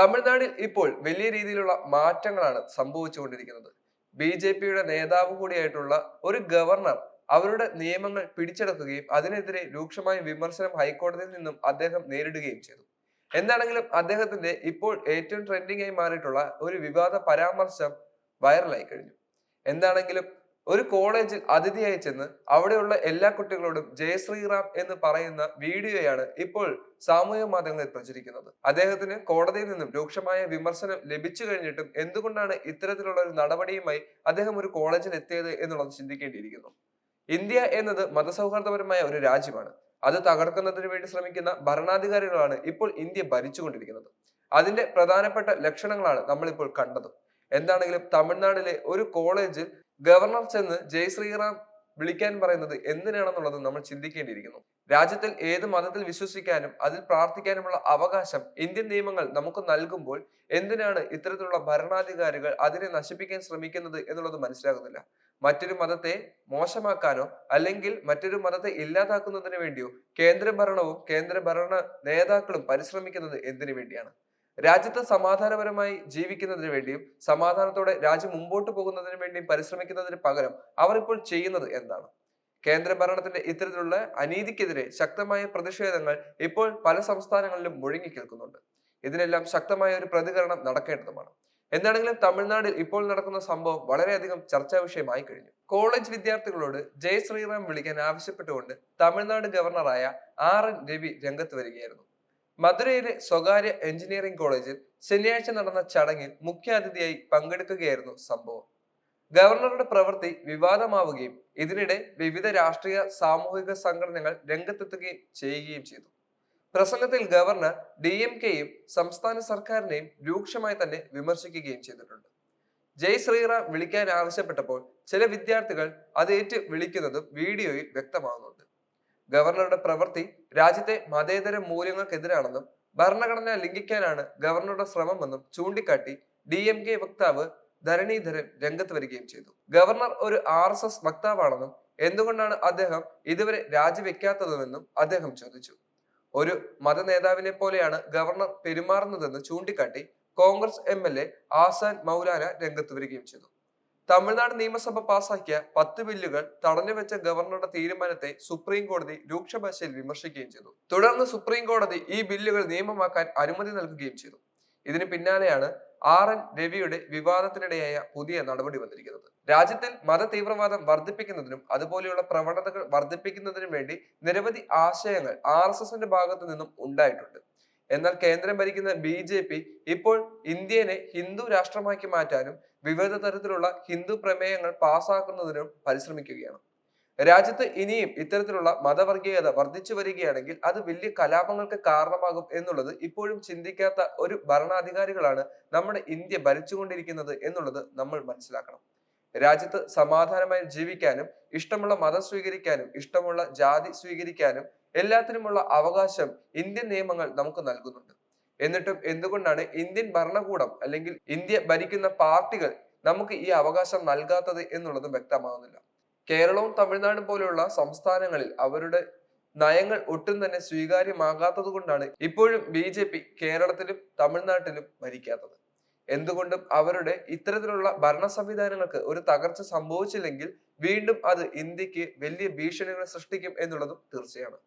തമിഴ്നാട്ടിൽ ഇപ്പോൾ വലിയ രീതിയിലുള്ള മാറ്റങ്ങളാണ് സംഭവിച്ചുകൊണ്ടിരിക്കുന്നത്. ബി ജെ പിയുടെ നേതാവ് കൂടിയായിട്ടുള്ള ഒരു ഗവർണർ അവരുടെ നിയമങ്ങൾ പിടിച്ചെടുക്കുകയും അതിനെതിരെ രൂക്ഷമായ വിമർശനം ഹൈക്കോടതിയിൽ നിന്നും അദ്ദേഹം നേരിടുകയും ചെയ്തു. എന്താണെങ്കിലും അദ്ദേഹത്തിന്റെ ഇപ്പോൾ ഏറ്റവും ട്രെൻഡിംഗ് ആയി മാറിയിട്ടുള്ള ഒരു വിവാദ പരാമർശം വൈറലായി കഴിഞ്ഞു. എന്താണെങ്കിലും ഒരു കോളേജിൽ അതിഥിയായി ചെന്ന് അവിടെയുള്ള എല്ലാ കുട്ടികളോടും ജയ ശ്രീറാം എന്ന് പറയുന്ന വീഡിയോയാണ് ഇപ്പോൾ സാമൂഹ്യ മാധ്യമങ്ങളിൽ പ്രചരിക്കുന്നത്. അദ്ദേഹത്തിന് കോടതിയിൽ നിന്നും രൂക്ഷമായ വിമർശനം ലഭിച്ചു കഴിഞ്ഞിട്ടും എന്തുകൊണ്ടാണ് ഇത്തരത്തിലുള്ള ഒരു നടപടിയുമായി അദ്ദേഹം ഒരു കോളേജിൽ എത്തിയത് എന്നുള്ളത് ചിന്തിക്കേണ്ടിയിരിക്കുന്നു. ഇന്ത്യ എന്നത് മതസൗഹാർദ്ദപരമായ ഒരു രാജ്യമാണ്. അത് തകർക്കുന്നതിന് വേണ്ടി ശ്രമിക്കുന്ന ഭരണാധികാരികളാണ് ഇപ്പോൾ ഇന്ത്യ ഭരിച്ചുകൊണ്ടിരിക്കുന്നത്. അതിന്റെ പ്രധാനപ്പെട്ട ലക്ഷണങ്ങളാണ് നമ്മളിപ്പോൾ കണ്ടത്. എന്താണെങ്കിലും തമിഴ്നാട്ടിലെ ഒരു കോളേജിൽ ഗവർണർ ചെന്ന് ജയ് ശ്രീറാം വിളിക്കാൻ പറയുന്നത് എന്തിനാണെന്നുള്ളത് നമ്മൾ ചിന്തിക്കേണ്ടിയിരിക്കുന്നു. രാജ്യത്തിൽ ഏത് മതത്തിൽ വിശ്വസിക്കാനും അതിൽ പ്രാർത്ഥിക്കാനുമുള്ള അവകാശം ഇന്ത്യൻ നിയമങ്ങൾ നമുക്ക് നൽകുമ്പോൾ എന്തിനാണ് ഇത്തരത്തിലുള്ള ഭരണാധികാരികൾ അതിനെ നശിപ്പിക്കാൻ ശ്രമിക്കുന്നത് എന്നുള്ളത് മനസ്സിലാകുന്നില്ല. മറ്റൊരു മതത്തെ മോശമാക്കാനോ അല്ലെങ്കിൽ മറ്റൊരു മതത്തെ ഇല്ലാതാക്കുന്നതിന് വേണ്ടിയോ കേന്ദ്ര ഭരണവും കേന്ദ്ര ഭരണ നേതാക്കളും പരിശ്രമിക്കുന്നത് എന്തിനു വേണ്ടിയാണ്? രാജ്യത്ത് സമാധാനപരമായി ജീവിക്കുന്നതിന് വേണ്ടിയും സമാധാനത്തോടെ രാജ്യം മുമ്പോട്ട് പോകുന്നതിന് വേണ്ടിയും പരിശ്രമിക്കുന്നതിന് പകരം അവർ ഇപ്പോൾ ചെയ്യുന്നത് എന്താണ്? കേന്ദ്ര ഭരണത്തിന്റെ ഇത്തരത്തിലുള്ള അനീതിക്കെതിരെ ശക്തമായ പ്രതിഷേധങ്ങൾ ഇപ്പോൾ പല സംസ്ഥാനങ്ങളിലും മുഴങ്ങിക്കേൾക്കുന്നുണ്ട് ഇതിനെല്ലാം ശക്തമായ ഒരു പ്രതികരണം നടക്കേണ്ടതുമാണ്. എന്താണെങ്കിലും തമിഴ്നാട്ടിൽ ഇപ്പോൾ നടക്കുന്ന സംഭവം വളരെയധികം ചർച്ചാ വിഷയമായി കഴിഞ്ഞു. കോളേജ് വിദ്യാർത്ഥികളോട് ജയ് ശ്രീറാം വിളിക്കാൻ ആവശ്യപ്പെട്ടുകൊണ്ട് തമിഴ്നാട് ഗവർണറായ ആർ എൻ രവി രംഗത്ത് വരികയായിരുന്നു. മധുരയിലെ സ്വകാര്യ എഞ്ചിനീയറിംഗ് കോളേജിൽ ശനിയാഴ്ച നടന്ന ചടങ്ങിൽ മുഖ്യാതിഥിയായി പങ്കെടുക്കുകയായിരുന്നു സംഭവം. ഗവർണറുടെ പ്രവൃത്തി വിവാദമാവുകയും ഇതിനിടെ വിവിധ രാഷ്ട്രീയ സാമൂഹിക സംഘടനകൾ രംഗത്തെത്തുകയും ചെയ്യുകയും ചെയ്തു. പ്രസംഗത്തിൽ ഗവർണർ ഡി എം കെയും സംസ്ഥാന സർക്കാരിനെയും രൂക്ഷമായി തന്നെ വിമർശിക്കുകയും ചെയ്തിട്ടുണ്ട്. ജയ് ശ്രീറാം വിളിക്കാൻ ആവശ്യപ്പെട്ടപ്പോൾ ചില വിദ്യാർത്ഥികൾ അത് ഏറ്റ് വിളിക്കുന്നതും വീഡിയോയിൽ വ്യക്തമാകുന്നുണ്ട് ഗവർണറുടെ പ്രവൃത്തി രാജ്യത്തെ മതേതര മൂല്യങ്ങൾക്കെതിരാണെന്നും ഭരണഘടന ലംഘിക്കാനാണ് ഗവർണറുടെ ശ്രമമെന്നും ചൂണ്ടിക്കാട്ടി ഡി എം കെ വക്താവ് ധരണീധരൻ രംഗത്ത് വരികയും ചെയ്തു. ഗവർണർ ഒരു ആർ എസ് എസ് വക്താവാണെന്നും എന്തുകൊണ്ടാണ് അദ്ദേഹം ഇതുവരെ രാജിവെക്കാത്തതെന്നും അദ്ദേഹം ചോദിച്ചു. ഒരു മത നേതാവിനെ പോലെയാണ് ഗവർണർ പെരുമാറുന്നതെന്ന് ചൂണ്ടിക്കാട്ടി Congress M L A Aassan Maulana രംഗത്ത് വരികയും ചെയ്തു. തമിഴ്നാട് നിയമസഭ പാസാക്കിയ പത്ത് ബില്ലുകൾ തടഞ്ഞുവെച്ച ഗവർണറുടെ തീരുമാനത്തെ സുപ്രീം കോടതി രൂക്ഷഭാഷയിൽ വിമർശിക്കുകയും ചെയ്തു. തുടർന്ന് സുപ്രീം കോടതി ഈ ബില്ലുകൾ നിയമമാക്കാൻ അനുമതി നൽകുകയും ചെയ്തു. ഇതിന് പിന്നാലെയാണ് ആർ എൻ രവിയുടെ വിവാദത്തിനിടെയായ പുതിയ നടപടി വന്നിരിക്കുന്നത്. രാജ്യത്തിൽ മത തീവ്രവാദം വർദ്ധിപ്പിക്കുന്നതിനും അതുപോലെയുള്ള പ്രവണതകൾ വർദ്ധിപ്പിക്കുന്നതിനും വേണ്ടി നിരവധി ആശയങ്ങൾ ആർ എസ് എസിന്റെ ഭാഗത്തു നിന്നും ഉണ്ടായിട്ടുണ്ട്. എന്നാൽ കേന്ദ്രം ഭരിക്കുന്ന ബി ജെ പി ഇപ്പോൾ ഇന്ത്യനെ ഹിന്ദു രാഷ്ട്രമാക്കി മാറ്റാനും വിവിധ തരത്തിലുള്ള ഹിന്ദു പ്രമേയങ്ങൾ പാസാക്കുന്നതിനും പരിശ്രമിക്കുകയാണ്. രാജ്യത്ത് ഇനിയും ഇത്തരത്തിലുള്ള മതവർഗീയത വർദ്ധിച്ചു വരികയാണെങ്കിൽ അത് വലിയ കലാപങ്ങൾക്ക് കാരണമാകും എന്നുള്ളത് ഇപ്പോഴും ചിന്തിക്കാത്ത ഒരു ഭരണാധികാരികളാണ് നമ്മുടെ ഇന്ത്യ ഭരിച്ചുകൊണ്ടിരിക്കുന്നത് എന്നുള്ളത് നമ്മൾ മനസ്സിലാക്കണം. രാജ്യത്ത് സമാധാനമായി ജീവിക്കാനും ഇഷ്ടമുള്ള മതം സ്വീകരിക്കാനും ഇഷ്ടമുള്ള ജാതി സ്വീകരിക്കാനും എല്ലാത്തിനുമുള്ള അവകാശം ഇന്ത്യൻ നിയമങ്ങൾ നമുക്ക് നൽകുന്നുണ്ട്. എന്നിട്ടും എന്തുകൊണ്ടാണ് ഇന്ത്യൻ ഭരണകൂടം അല്ലെങ്കിൽ ഇന്ത്യ ഭരിക്കുന്ന പാർട്ടികൾ നമുക്ക് ഈ അവകാശം നൽകാത്തത് എന്നുള്ളതും വ്യക്തമാകുന്നില്ല കേരളവും തമിഴ്നാടും പോലെയുള്ള സംസ്ഥാനങ്ങളിൽ അവരുടെ നയങ്ങൾ ഒട്ടും തന്നെ സ്വീകാര്യമാകാത്തത് കൊണ്ടാണ് ഇപ്പോഴും ബി കേരളത്തിലും തമിഴ്നാട്ടിലും ഭരിക്കാത്തത്. എന്തുകൊണ്ടും അവരുടെ ഇത്തരത്തിലുള്ള ഭരണ സംവിധാനങ്ങൾക്ക് ഒരു തകർച്ച സംഭവിച്ചില്ലെങ്കിൽ വീണ്ടും അത് ഇന്ത്യയ്ക്ക് വലിയ ഭീഷണികൾ സൃഷ്ടിക്കും എന്നുള്ളതും തീർച്ചയാണ്.